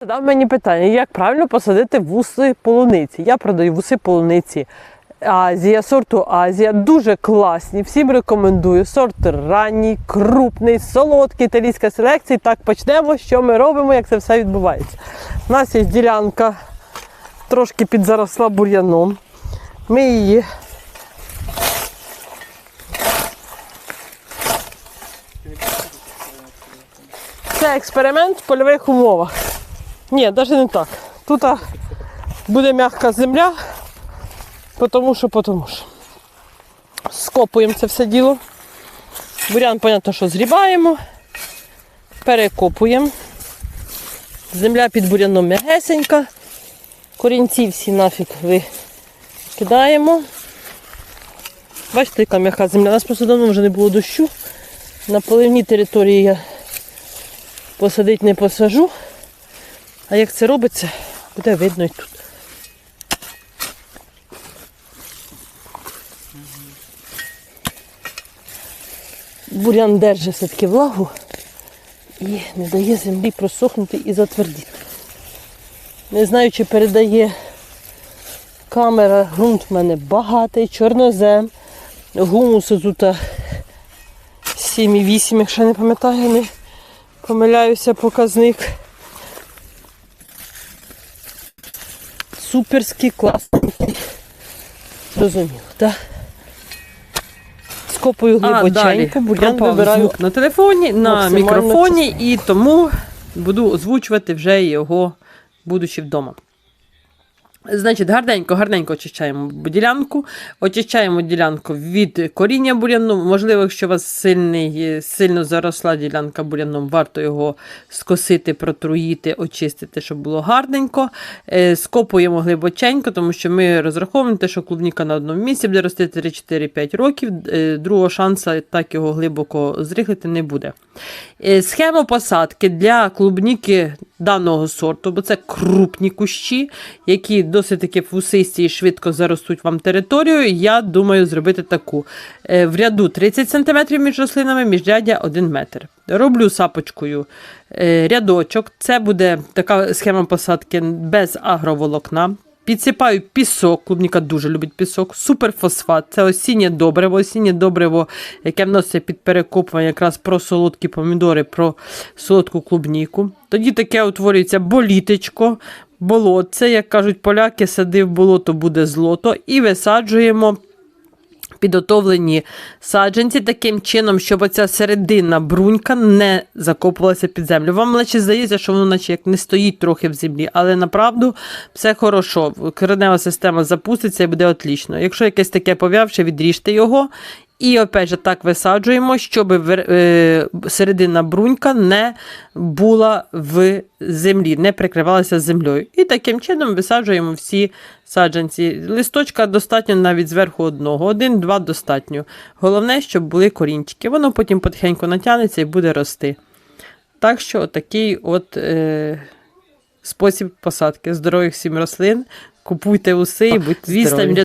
Задав мені питання, як правильно посадити вуси полуниці. Я продаю вуси полуниці Азія, сорту Азія. Дуже класні. Всім рекомендую. Сорт ранній, крупний, солодкий, італійська селекція. Так почнемо, що ми робимо, як це все відбувається. У нас є ділянка трошки підзаросла бур'яном. Ми її Це експеримент в польових умовах. Ні, навіть не так. Тут буде м'яка земля, тому що, тому що. Скопуємо це все діло. Бурян, понятно, що зрібаємо, перекопуємо. Земля під буряном м'ягесенька. Корінці всі нафіг викидаємо. Бачите, яка м'яка земля. У нас просто давно вже не було дощу. На поливній території я посадити не посажу. А як це робиться, буде видно і тут. Бурян держить все-таки влагу і не дає землі просохнути і затвердіти. Не знаю, чи передає камера, ґрунт в мене багатий, чорнозем, гумусу тут 7,8, якщо не пам'ятаю, не помиляюся показник. Суперський, класний. Зрозуміло, так? Скопую глибоченько, бурян вибираю. звук на телефоні, на мікрофоні, і тому буду озвучувати вже його, будучи вдома. Значить, гарненько, гарненько очищаємо ділянку. Очищаємо ділянку від коріння буряну. Можливо, якщо у вас сильний, сильно заросла ділянка буряном, варто його скосити, протруїти, очистити, щоб було гарненько. Е, Скопуємо глибоченько, тому що ми розраховуємо те, що клубніка на одному місці буде рости 3-4-5 років. Е, Другого шансу так його глибоко зрихлити не буде. Е, Схема посадки для клубніки даного сорту, бо це крупні кущі, які досить таки фусисті і швидко заростуть вам територію. Я думаю зробити таку. Е, В ряду 30 см між рослинами, міжряддя 1 метр. Роблю сапочкою е, рядочок. Це буде така схема посадки без агроволокна. Підсипаю пісок, клубніка дуже любить пісок, суперфосфат, це осіннє добриво, осіннє добриво, яке вноситься під перекопування якраз про солодкі помідори, про солодку клубніку. Тоді таке утворюється болітечко, болотце, як кажуть поляки, сади в болото буде злото, і висаджуємо підготовлені саджанці таким чином, щоб оця серединна брунька не закопувалася під землю. Вам наче здається, що воно наче як не стоїть трохи в землі, але направду все хорошо. Коренева система запуститься і буде отлічно. Якщо якесь таке пов'явше, відріжте його. І опять же так висаджуємо, щоб е, середина брунька не була в землі, не прикривалася землею. І таким чином висаджуємо всі саджанці. Листочка достатньо навіть зверху одного, один-два достатньо. Головне, щоб були корінчики. Воно потім потихеньку натягнеться і буде рости. Так що такий от е, спосіб посадки здорових всім рослин. Купуйте уси і будьте здорові.